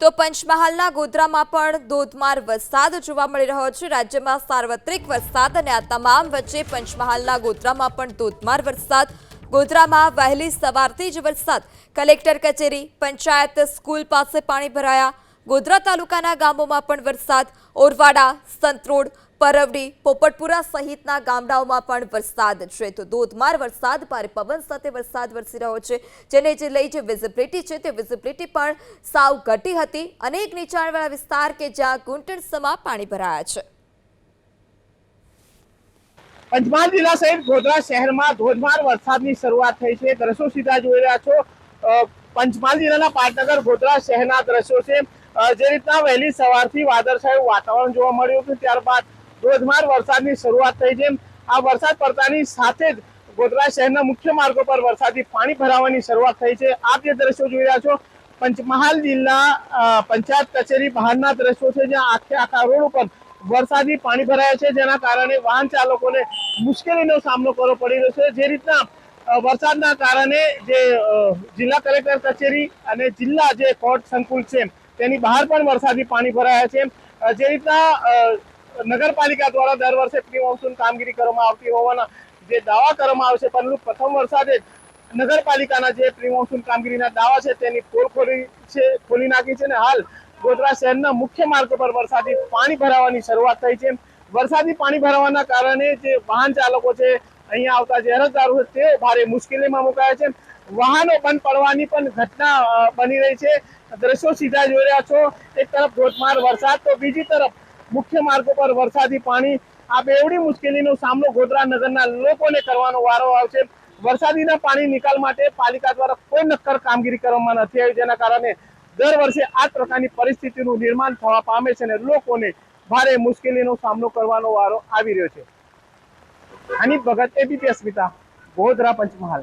તો પંચમહાલના ગોધરામાં પણ ધોધમાર વરસાદ જોવા મળી રહ્યો છે. રાજ્યમાં સાર્વત્રિક વરસાદ અને આ તમામ વચ્ચે પંચમહાલના ગોધરામાં પણ ધોધમાર વરસાદ. ગોધરામાં વહેલી સવારથી જ વરસાદ. કલેક્ટર કચેરી, પંચાયત, સ્કૂલ પાસે પાણી ભરાયા. ગોધરા તાલુકાના ગામોમાં પણ વરસાદ. ઓરવાડા, સંતરોડ પરવડી, પોપટપુરા સહિતના ગામડાઓમાં પણ વરસાદ છે. તો ધોધમાર વરસાદ, ભારે પવન સાથે વરસાદ વરસી રહ્યો છે. જેને જે લઈ જે વિઝિબિલિટી છે, તે વિઝિબિલિટી પણ સાવ ઘટી હતી. અનેક નીચાણવાળા વિસ્તાર કે જ્યાં ઘૂંટણસમા પાણી ભરાયા છે. પંચમહાલ જિલ્લા સહિત ગોધરા શહેરમાં ધોધમાર વરસાદની શરૂઆત થઈ છે. દ્રશ્યો સીધા જોઈ રહ્યા છો. પંચમહાલ જિલ્લાના પાટનગર, ગોધરા શહેરના દ્રશ્યો છે. જે રીતના વહેલી સવારથી વાદળછાયું વાતાવરણ જોવા મળ્યું હતું. ત્યારબાદ ધોધમાર વરસાદની શરૂઆત થઈ છે આ વરસાદ પડતાની સાથે જ ગોધરા શહેરના મુખ્ય માર્ગો પર વરસાદી પાણી ભરાવાની શરૂઆત થઈ છે. આપ જે દ્રશ્યો જોઈ રહ્યા છો, પંચમહાલ જિલ્લા પંચાયત કચેરી બહારના દ્રશ્યો છે જ્યાં આખે આખા રોડ ઉપર વરસાદી પાણી ભરાયા છે, જેના કારણે વાહન ચાલકોને મુશ્કેલીનો સામનો કરવો પડી રહ્યો છે. જે રીતના વરસાદના કારણે જે જિલ્લા કલેક્ટર કચેરી અને જિલ્લા જે કોર્ટ સંકુલ છે, તેની બહાર પણ વરસાદી પાણી ભરાયા છે. જે રીતના નગરપાલિકા દ્વારા દર વર્ષે પ્રી મોન્સૂન કામગીરી કરવામાં આવતી હોવાના જે દાવા કરવામાં આવે છે, પરંતુ પ્રથમ વરસાદે નગરપાલિકાના જે પ્રી મોન્સૂન કામગીરીના દાવા છે, તેની પોલ ખોલી છે, ખોલી નાખી છે અને હાલ ગોધરા શહેરના મુખ્ય માર્ગો પર વરસાદી પાણી ભરાવાની શરૂઆત થઈ છે. વરસાદી પાણી ભરાવાના કારણે જે વાહન ચાલકો છે, અહીંયા આવતા જે અરજદારો છે, તે ભારે મુશ્કેલીમાં મુકાયા છે. વાહનો બંધ પડવાની પણ ઘટના બની રહી છે. દ્રશ્યો સીધા જોઈ રહ્યા છો. એક તરફ ધોધમાર વરસાદ, તો બીજી તરફ મુખ્ય માર્ગો પર વરસાદી પાણી આ બેવડી મુશ્કેલીનો સામનો ગોધરા નગરના લોકોને કરવાનો વારો આવશે. વરસાદીના પાણી નિકાલ માટે પાલિકા દ્વારા કોઈ નક્કર કામગીરી કરવામાં નથી આવી. જેના કારણે દર વર્ષે આ પ્રકારની પરિસ્થિતિનું નિર્માણ થવા પામે છે અને લોકોને ભારે મુશ્કેલીનો સામનો કરવાનો વારો આવી રહ્યો છે. આની ભગત એબીપી અસ્મિતા ગોધરા પંચમહાલ.